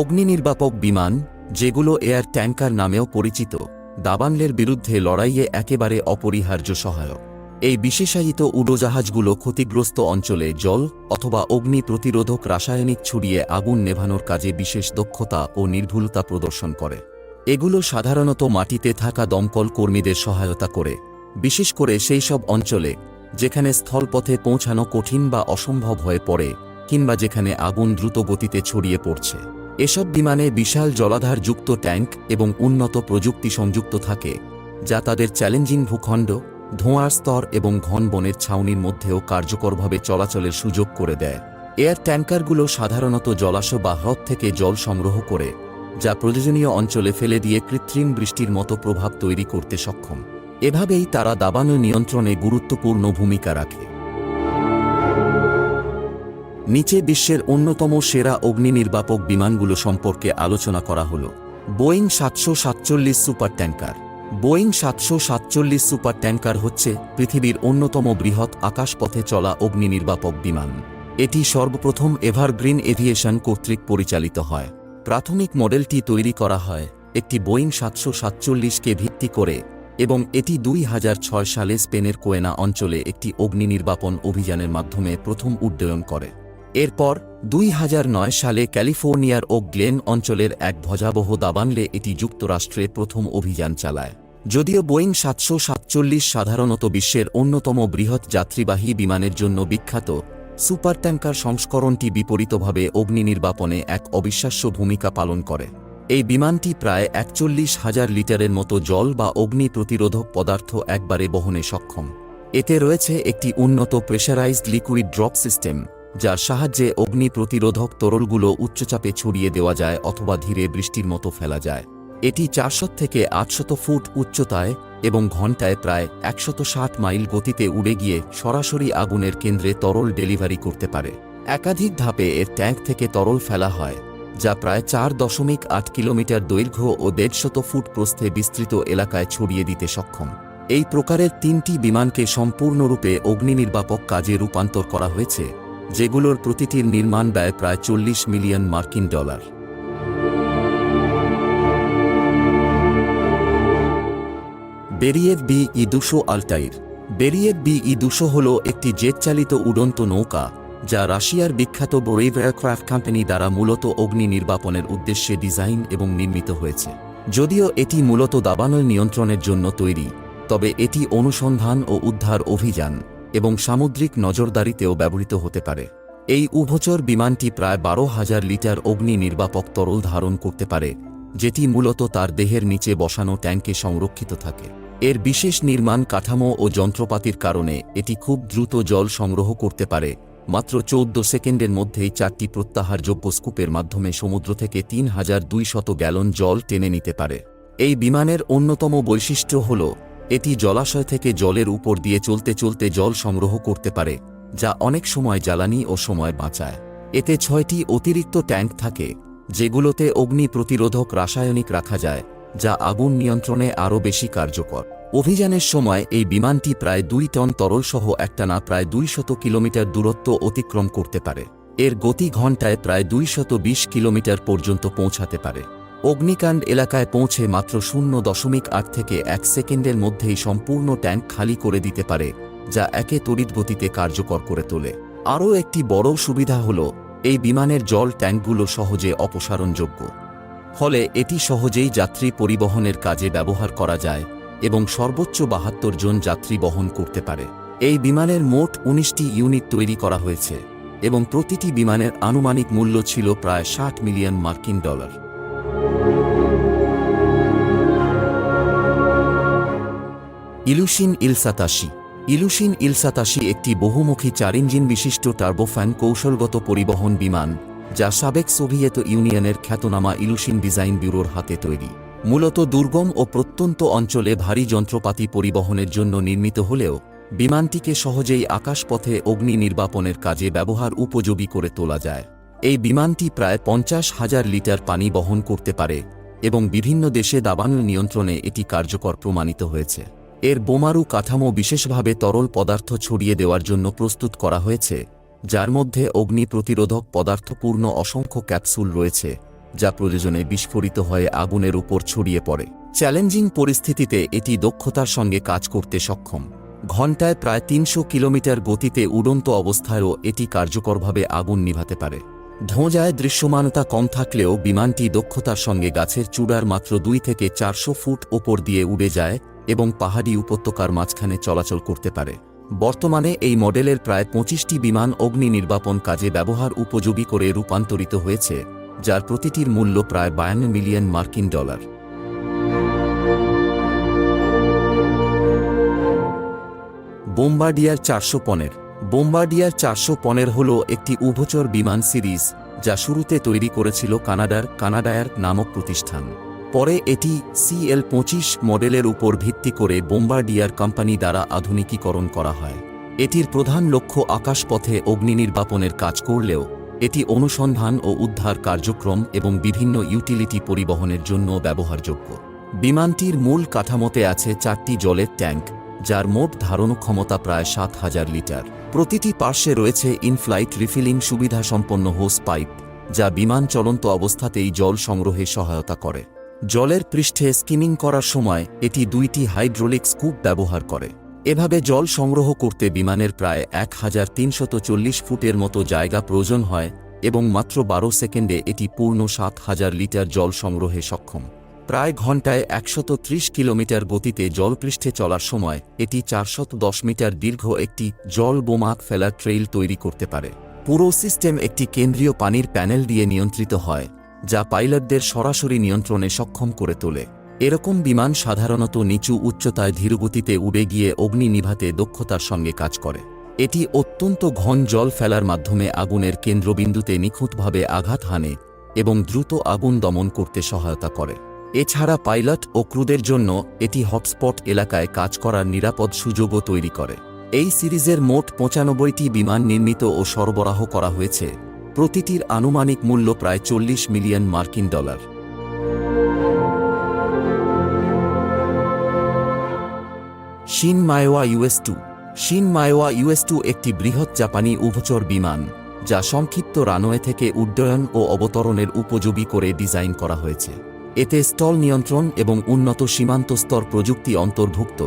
অগ্নি নির্বাপক বিমান, যেগুলো air tanker নামেও পরিচিত, দাবানলের বিরুদ্ধে লড়াইয়ে একেবারে অপরিহার্য সহায়ক। এই বিশেষায়িত উড়োজাহাজগুলো ক্ষতিগ্রস্ত অঞ্চলে জল অথবা অগ্নি প্রতিরোধক রাসায়নিক ছড়িয়ে আগুন নেভানোর কাজে বিশেষ দক্ষতা ও নির্ভুলতা প্রদর্শন করে। এগুলো সাধারণত মাটিতে থাকা দমকল কর্মীদের সহায়তা করে। বিশেষ করে সেই সব অঞ্চলে, যেখানে স্থলপথে পৌঁছানো কঠিন বা অসম্ভব হয়ে পড়ে, কিংবা যেখানে আগুন দ্রুত গতিতে ছড়িয়ে পড়ছে। এসব বিমানে বিশাল জলাধারযুক্ত ট্যাঙ্ক এবং উন্নত প্রযুক্তি সংযুক্ত থাকে, যা তাদের চ্যালেঞ্জিং ভূখণ্ড, ধোঁয়ার স্তর এবং ঘন বনের ছাউনির মধ্যেও কার্যকরভাবে চলাচলের সুযোগ করে দেয়। এয়ার ট্যাঙ্কারগুলো সাধারণত জলাশয় বা হ্রদ থেকে জল সংগ্রহ করে, যা প্রয়োজনীয় অঞ্চলে ফেলে দিয়ে কৃত্রিম বৃষ্টির মতো প্রভাব তৈরি করতে সক্ষম। এভাবেই তারা দাবানল নিয়ন্ত্রণে গুরুত্বপূর্ণ ভূমিকা রাখে। নিচে বিশ্বের অন্যতম সেরা অগ্নি নির্বাপক বিমানগুলো সম্পর্কে আলোচনা করা হল। বোয়িং সাতশো সাতচল্লিশ সুপার ট্যাঙ্কার। বোয়িং সাতশো সাতচল্লিশ সুপার ট্যাঙ্কার হচ্ছে পৃথিবীর অন্যতম বৃহৎ আকাশপথে চলা অগ্নি নির্বাপক বিমান। এটি সর্বপ্রথম এভারগ্রিন এভিয়েশন কর্তৃক পরিচালিত হয়। প্রাথমিক মডেলটি তৈরি করা হয় একটি বোয়িং সাতশো সাতচল্লিশকে ভিত্তি করে এবং এটি দুই হাজার ছয় সালে স্পেনের কোয়েনা অঞ্চলে একটি অগ্নি নির্বাপন অভিযানের মাধ্যমে প্রথম উড্ডয়ন করে। এরপর দুই হাজার নয় সালে ক্যালিফোর্নিয়ার ও গ্লেন অঞ্চলের এক ভজাবহ দাবানলে এটি যুক্তরাষ্ট্রে প্রথম অভিযান চালায়। যদিও বোয়িং সাতশো সাতচল্লিশ সাধারণত বিশ্বের অন্যতম বৃহৎ যাত্রীবাহী বিমানের জন্য বিখ্যাত সুপার ট্যাঙ্কার সংস্করণটি বিপরীতভাবে অগ্নি নির্বাপনে এক অবিশ্বাস্য ভূমিকা পালন করে। এই বিমানটি প্রায় একচল্লিশ হাজার লিটারের মতো জল বা অগ্নি প্রতিরোধক পদার্থ একবারে বহনে সক্ষম। এতে রয়েছে একটি উন্নত প্রেশারাইজড লিকুইড ড্রপ সিস্টেম যার সাহায্যে অগ্নি প্রতিরোধক তরলগুলো উচ্চচাপে ছড়িয়ে দেওয়া যায় অথবা ধীরে বৃষ্টির মতো ফেলা যায়। এটি চারশো থেকে আটশত ফুট উচ্চতায় এবং ঘণ্টায় প্রায় একশত মাইল গতিতে উড়ে গিয়ে সরাসরি আগুনের কেন্দ্রে তরল ডেলিভারি করতে পারে। একাধিক ধাপে এর ট্যাঙ্ক থেকে তরল ফেলা হয়, যা প্রায় চার দশমিক আট কিলোমিটার দৈর্ঘ্য ও দেড়শত ফুট প্রস্থে বিস্তৃত এলাকায় ছড়িয়ে দিতে সক্ষম। এই প্রকারের তিনটি বিমানকে সম্পূর্ণরূপে অগ্নি নির্বাপক কাজে রূপান্তর করা হয়েছে। যেগুলোর প্রতিটির নির্মাণ ব্যয় প্রায় চল্লিশ মিলিয়ন মার্কিন ডলার। বেরিয়েভ বি ই দুশো আল্টাইর বেরিয়েভ বি ই দুশো হল একটি জেট চালিত উড়ন্ত নৌকা, যা রাশিয়ার বিখ্যাত বোরেভ এয়ারক্রাফট কোম্পানি দ্বারা মূলত অগ্নি নির্বাপনের উদ্দেশ্যে ডিজাইন এবং নির্মিত হয়েছে। যদিও এটি মূলত দাবানল নিয়ন্ত্রণের জন্য তৈরি, তবে এটি অনুসন্ধান ও উদ্ধার অভিযান। এবং সামুদ্রিক নজরদারিতেও ব্যবহৃত হতে পারে। এই উভচর বিমানটি প্রায় বারো হাজার লিটার অগ্নি নির্বাপক তরল ধারণ করতে পারে, যেটি মূলত তার দেহের নিচে বসানো ট্যাঙ্কে সংরক্ষিত থাকে। এর বিশেষ নির্মাণ কাঠামো ও যন্ত্রপাতির কারণে এটি খুব দ্রুত জল সংগ্রহ করতে পারে। মাত্র চৌদ্দ সেকেন্ডের মধ্যেই চারটি প্রত্যাহারযোগ্য স্কুপের মাধ্যমে সমুদ্র থেকে তিন হাজার দুইশত গ্যালন জল টেনে নিতে পারে। এই বিমানের অন্যতম বৈশিষ্ট্য হল এটি জলাশয় থেকে জলের উপর দিয়ে চলতে চলতে জল সংগ্রহ করতে পারে, যা অনেক সময় জ্বালানি ও সময় বাঁচায়। এতে ছয়টি অতিরিক্ত ট্যাঙ্ক থাকে, যেগুলোতে অগ্নি প্রতিরোধক রাসায়নিক রাখা যায়, যা আগুন নিয়ন্ত্রণে আরও বেশি কার্যকর। অভিযানের সময় এই বিমানটি প্রায় দুই টন তরলসহ একটানা প্রায় দুইশত কিলোমিটার দূরত্ব অতিক্রম করতে পারে। এর গতি ঘণ্টায় প্রায় দুইশত কিলোমিটার পর্যন্ত পৌঁছাতে পারে। অগ্নিকাণ্ড এলাকায় পৌঁছে মাত্র শূন্য দশমিক আট থেকে এক সেকেন্ডের মধ্যেই সম্পূর্ণ ট্যাঙ্ক খালি করে দিতে পারে, যা একে তড়িৎ গতিতে কার্যকর করে তোলে। আরও একটি বড় সুবিধা হল, এই বিমানের জল ট্যাঙ্কগুলো সহজে অপসারণযোগ্য। ফলে এটি সহজেই যাত্রী পরিবহনের কাজে ব্যবহার করা যায় এবং সর্বোচ্চ বাহাত্তর জন যাত্রী বহন করতে পারে। এই বিমানের মোট উনিশটি ইউনিট তৈরি করা হয়েছে এবং প্রতিটি বিমানের আনুমানিক মূল্য ছিল প্রায় ষাট মিলিয়ন মার্কিন ডলার। ইলুশিন ইলসাতাশি। ইলুশিন ইলসাতাশি একটি বহুমুখী চার ইঞ্জিন বিশিষ্ট টার্বোফ্যান কৌশলগত পরিবহন বিমান, যা সাবেক সোভিয়েত ইউনিয়নের খ্যাতনামা ইলুশিন ডিজাইন ব্যুরোর হাতে তৈরি। মূলত দুর্গম ও প্রত্যন্ত অঞ্চলে ভারী যন্ত্রপাতি পরিবহনের জন্য নির্মিত হলেও, বিমানটিকে সহজেই আকাশপথে অগ্নি নির্বাপনের কাজে ব্যবহার উপযোগী করে তোলা যায়। এই বিমানটি প্রায় পঞ্চাশ হাজার লিটার পানি বহন করতে পারে এবং বিভিন্ন দেশে দাবানল নিয়ন্ত্রণে এটি কার্যকর প্রমাণিত হয়েছে। এর বোমারু কাঠামো বিশেষভাবে তরল পদার্থ ছড়িয়ে দেওয়ার জন্য প্রস্তুত করা হয়েছে, যার মধ্যে অগ্নি প্রতিরোধক পদার্থপূর্ণ অসংখ্য ক্যাপসুল রয়েছে, যা প্রয়োজনে বিস্ফোরিত হয়ে আগুনের উপর ছড়িয়ে পড়ে। চ্যালেঞ্জিং পরিস্থিতিতে এটি দক্ষতার সঙ্গে কাজ করতে সক্ষম। ঘণ্টায় প্রায় তিনশো কিলোমিটার গতিতে উড়ন্ত অবস্থায়ও এটি কার্যকরভাবে আগুন নিভাতে পারে। ধোঁজায় দৃশ্যমানতা কম থাকলেও বিমানটি দক্ষতার সঙ্গে গাছের চূড়ার মাত্র দুই থেকে চারশো ফুট ওপর দিয়ে উড়ে যায় এবং পাহাড়ি উপত্যকার মাঝখানে চলাচল করতে পারে। বর্তমানে এই মডেলের প্রায় পঁচিশটি বিমান অগ্নি নির্বাপন কাজে ব্যবহার উপযোগী করে রূপান্তরিত হয়েছে, যার প্রতিটির মূল্য প্রায় বায়ান্ন মিলিয়ন মার্কিন ডলার। বোম্বার্ডিয়ার চারশো পনেরো বোম্বার্ডিয়ার চারশো পনেরো হল একটি উভচর বিমান সিরিজ, যা শুরুতে তৈরি করেছিল কানাডার কানাডায়ার নামক প্রতিষ্ঠান। পরে এটি সিএল পঁচিশ মডেলের উপর ভিত্তি করে বোম্বার্ডিয়ার কোম্পানি দ্বারা আধুনিকীকরণ করা হয়। এটির প্রধান লক্ষ্য আকাশপথে অগ্নি নির্বাপনের কাজ করলেও, এটি অনুসন্ধান ও উদ্ধার কার্যক্রম এবং বিভিন্ন ইউটিলিটি পরিবহনের জন্য ব্যবহারযোগ্য। বিমানটির মূল কাঠামোতে আছে চারটি জলের ট্যাঙ্ক যার মোট ধারণ ক্ষমতা প্রায় সাত হাজার লিটার। প্রতিটি পার্শ্বে রয়েছে ইনফ্লাইট রিফিলিং সুবিধা সম্পন্ন হোস পাইপ, যা বিমান চলন্ত অবস্থাতেই জল সংগ্রহে সহায়তা করে। জলের পৃষ্ঠে স্কিমিং করার সময় এটি দুইটি হাইড্রোলিক স্কুপ ব্যবহার করে। এভাবে জল সংগ্রহ করতে বিমানের প্রায় এক হাজার ফুটের মতো জায়গা প্রয়োজন হয় এবং মাত্র বারো সেকেন্ডে এটি পূর্ণ সাত হাজার লিটার জল সংগ্রহে সক্ষম। প্রায় ঘন্টায় একশত কিলোমিটার গতিতে জলপৃষ্ঠে চলার সময় এটি চারশত মিটার দীর্ঘ একটি জল বোমাক ফেলার ট্রেইল তৈরি করতে পারে। পুরো সিস্টেম একটি কেন্দ্রীয় পানির প্যানেল দিয়ে নিয়ন্ত্রিত হয়, যা পাইলটদের সরাসরি নিয়ন্ত্রণে সক্ষম করে তোলে। এরকম বিমান সাধারণত নিচু উচ্চতায় ধীরগতিতে উড়ে গিয়ে অগ্নি নিভাতে দক্ষতার সঙ্গে কাজ করে। এটি অত্যন্ত ঘন জল ফেলার মাধ্যমে আগুনের কেন্দ্রবিন্দুতে নিখুঁতভাবে আঘাত হানে এবং দ্রুত আগুন দমন করতে সহায়তা করে। এছাড়া পাইলট ও ক্রুদের জন্য এটি হটস্পট এলাকায় কাজ করার নিরাপদ সুযোগও তৈরি করে। এই সিরিজের মোট পঁচানব্বইটি বিমান নির্মিত ও সরবরাহ করা হয়েছে। প্রতিটির আনুমানিক মূল্য প্রায় চল্লিশ মিলিয়ন মার্কিন dollar. Shin Maywa US two. Shin Maywa US two একটি বৃহৎ জাপানি উভচর বিমান, যা সংক্ষিপ্ত রানওয়ে থেকে উড্ডয়ন ও অবতরণের উপযোগী করে ডিজাইন করা হয়েছে। এতে স্টল নিয়ন্ত্রণ এবং উন্নত সীমান্ত স্তর প্রযুক্তি অন্তর্ভুক্ত,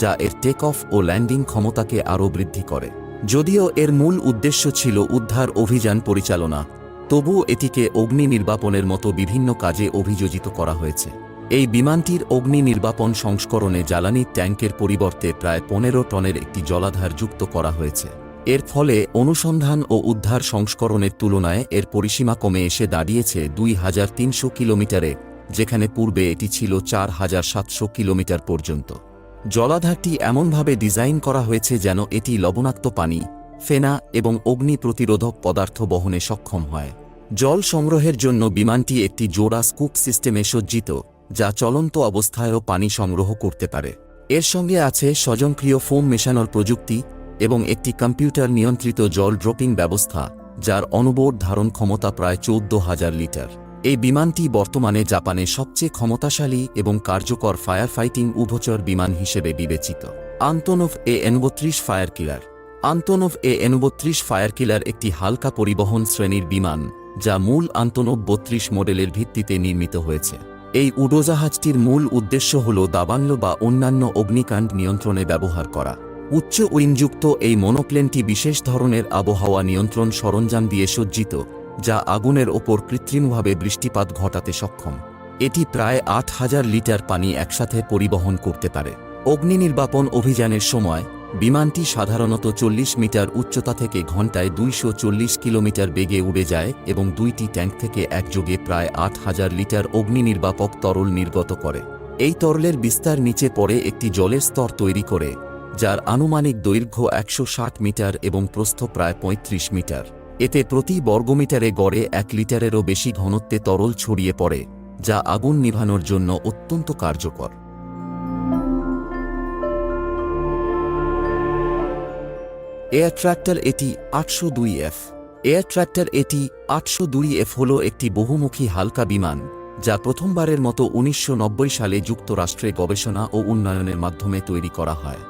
যা এর টেক অফ ও ল্যান্ডিং ক্ষমতাকে আরও বৃদ্ধি করে। যদিও এর মূল উদ্দেশ্য ছিল উদ্ধার অভিযান পরিচালনা তবু এটিকে অগ্নি নির্বাপনের মতো বিভিন্ন কাজে অভিযোজিত করা হয়েছে। এই বিমানটির অগ্নি নির্বাপন সংস্করণে জ্বালানি ট্যাঙ্কের পরিবর্তে প্রায় পনেরো টনের একটি জলাধার যুক্ত করা হয়েছে। এর ফলে অনুসন্ধান ও উদ্ধার সংস্করণের তুলনায় এর পরিসীমা কমে এসে দাঁড়িয়েছে দুই হাজার তিনশো কিলোমিটারে। যেখানে পূর্বে এটি ছিল চার হাজার সাতশো কিলোমিটার পর্যন্ত। জলাধারটি এমনভাবে ডিজাইন করা হয়েছে যেন এটি লবণাক্ত পানি, ফেনা এবং অগ্নি প্রতিরোধক পদার্থ বহনে সক্ষম হয়। জল সংগ্রহের জন্য বিমানটি একটি জোড়া স্কুপ সিস্টেমে সজ্জিত, যা চলন্ত অবস্থায়ও পানি সংগ্রহ করতে পারে। এর সঙ্গে আছে স্বয়ংক্রিয় ফোম মেশানোর প্রযুক্তি এবং একটি কম্পিউটার নিয়ন্ত্রিত জল ড্রপিং ব্যবস্থা, যার অনুবোধ ধারণ ক্ষমতা প্রায় চৌদ্দ হাজার লিটার। এই বিমানটি বর্তমানে জাপানে সবচেয়ে ক্ষমতাশালী এবং কার্যকর ফায়ার ফাইটিং উভচর বিমান হিসেবে বিবেচিত। আন্তনোভ এ এনবত্রিশ ফায়ার কিলার আন্তনোভ এ এনবত্রিশ ফায়ার কিলার একটি হালকা পরিবহন শ্রেণির বিমান, যা মূল আন্তনোভ বত্রিশ মডেলের ভিত্তিতে নির্মিত হয়েছে। এই উড়োজাহাজটির মূল উদ্দেশ্য হল দাবানল বা অন্যান্য অগ্নিকাণ্ড নিয়ন্ত্রণে ব্যবহার করা। উচ্চ উইনযুক্ত এই মনোপ্লেনটি বিশেষ ধরনের আবহাওয়া নিয়ন্ত্রণ সরঞ্জাম দিয়ে সজ্জিত যা আগুনের ওপর কৃত্রিমভাবে বৃষ্টিপাত ঘটাতে সক্ষম। এটি প্রায় আট হাজার লিটার পানি একসাথে পরিবহন করতে পারে। অগ্নি নির্বাপন অভিযানের সময় বিমানটি সাধারণত চল্লিশ মিটার উচ্চতা থেকে ঘণ্টায় দুইশো কিলোমিটার বেগে উড়ে যায় এবং দুইটি ট্যাঙ্ক থেকে একযোগে প্রায় আট হাজার লিটার অগ্নি নির্বাপক তরল নির্গত করে। এই তরলের বিস্তার নিচে পড়ে একটি জলের স্তর তৈরি করে, যার আনুমানিক দৈর্ঘ্য একশো ষাট মিটার এবং প্রস্থ প্রায় ৩৫ মিটার। এতে প্রতি বর্গমিটারে গড়ে এক লিটারেরও বেশি ঘনত্বে তরল ছড়িয়ে পড়ে, যা আগুন নিভানোর জন্য অত্যন্ত কার্যকর। এয়ার ট্র্যাক্টর এটি আটশো দুই এফ। এয়ার ট্র্যাক্টর এটি আটশো দুই এফ হল একটি বহুমুখী হালকা বিমান, যা প্রথমবারের মতো উনিশশো নব্বই সালে যুক্তরাষ্ট্রে গবেষণা ও উন্নয়নের মাধ্যমে তৈরি করা হয়।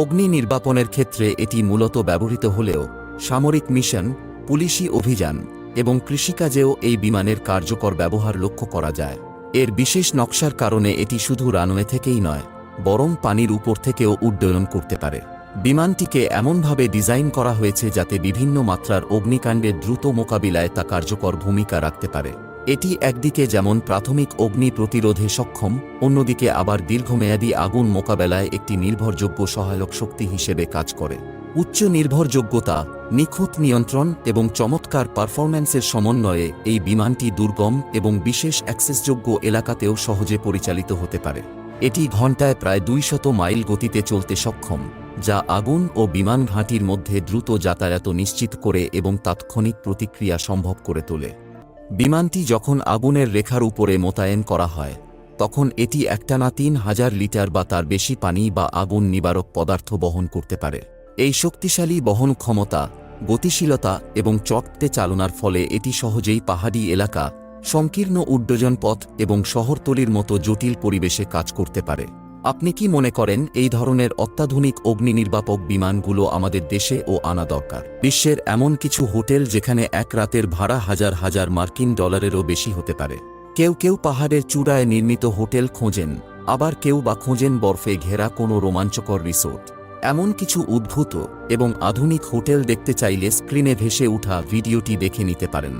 অগ্নি নির্বাপনের ক্ষেত্রে এটি মূলত ব্যবহৃত হলেও সামরিক মিশন পুলিশি অভিযান এবং কৃষিকাজেও এই বিমানের কার্যকর ব্যবহার লক্ষ্য করা যায়। এর বিশেষ নকশার কারণে এটি শুধু রানওয়ে থেকেই নয়, বরং পানির উপর থেকেও উড্ডয়ন করতে পারে। বিমানটিকে এমনভাবে ডিজাইন করা হয়েছে যাতে বিভিন্ন মাত্রার অগ্নিকাণ্ডের দ্রুত মোকাবিলায় তা কার্যকর ভূমিকা রাখতে পারে। এটি একদিকে যেমন প্রাথমিক অগ্নি প্রতিরোধে সক্ষম, অন্যদিকে আবার দীর্ঘমেয়াদী আগুন মোকাবেলায় একটি নির্ভরযোগ্য সহায়ক শক্তি হিসেবে কাজ করে। উচ্চ নির্ভরযোগ্যতা নিখুঁত নিয়ন্ত্রণ এবং চমৎকার পারফরম্যান্সের সমন্বয়ে এই বিমানটি দুর্গম এবং বিশেষ অ্যাক্সেসযোগ্য এলাকাতেও সহজে পরিচালিত হতে পারে। এটি ঘণ্টায় প্রায় দুইশত মাইল গতিতে চলতে সক্ষম, যা আগুন ও বিমান ঘাঁটির মধ্যে দ্রুত যাতায়াত নিশ্চিত করে এবং তাৎক্ষণিক প্রতিক্রিয়া সম্ভব করে তোলে। বিমানটি যখন আগুনের রেখার উপরে মোতায়েন করা হয়, তখন এটি একটানা তিন হাজার লিটার বা তার বেশি পানি বা আগুন নিবারক পদার্থ বহন করতে পারে। এই শক্তিশালী বহন ক্ষমতা, গতিশীলতা এবং চটতে চালনার ফলে এটি সহজেই পাহাড়ি এলাকা, সংকীর্ণ উড্ডয়ন পথ এবং শহরতলির মতো জটিল পরিবেশে কাজ করতে পারে। আপনি কি মনে করেন এই ধরনের অত্যাধুনিক অগ্নি নির্বাপক বিমানগুলো আমাদের দেশে ও আনা দরকার? বিশ্বের এমন কিছু হোটেল যেখানে এক রাতের ভাড়া হাজার হাজার মার্কিন ডলারেরও বেশি হতে পারে। কেউ কেউ পাহাড়ের চূড়ায় নির্মিত হোটেল খোঁজেন, আবার কেউ বা খোঁজেন বরফে ঘেরা কোনো রোমাঞ্চকর রিসোর্ট। এমন কিছু উদ্ভূত এবং আধুনিক হোটেল দেখতে চাইলে স্ক্রিনে ভেসে ওঠা ভিডিওটি দেখে নিতে পারেন।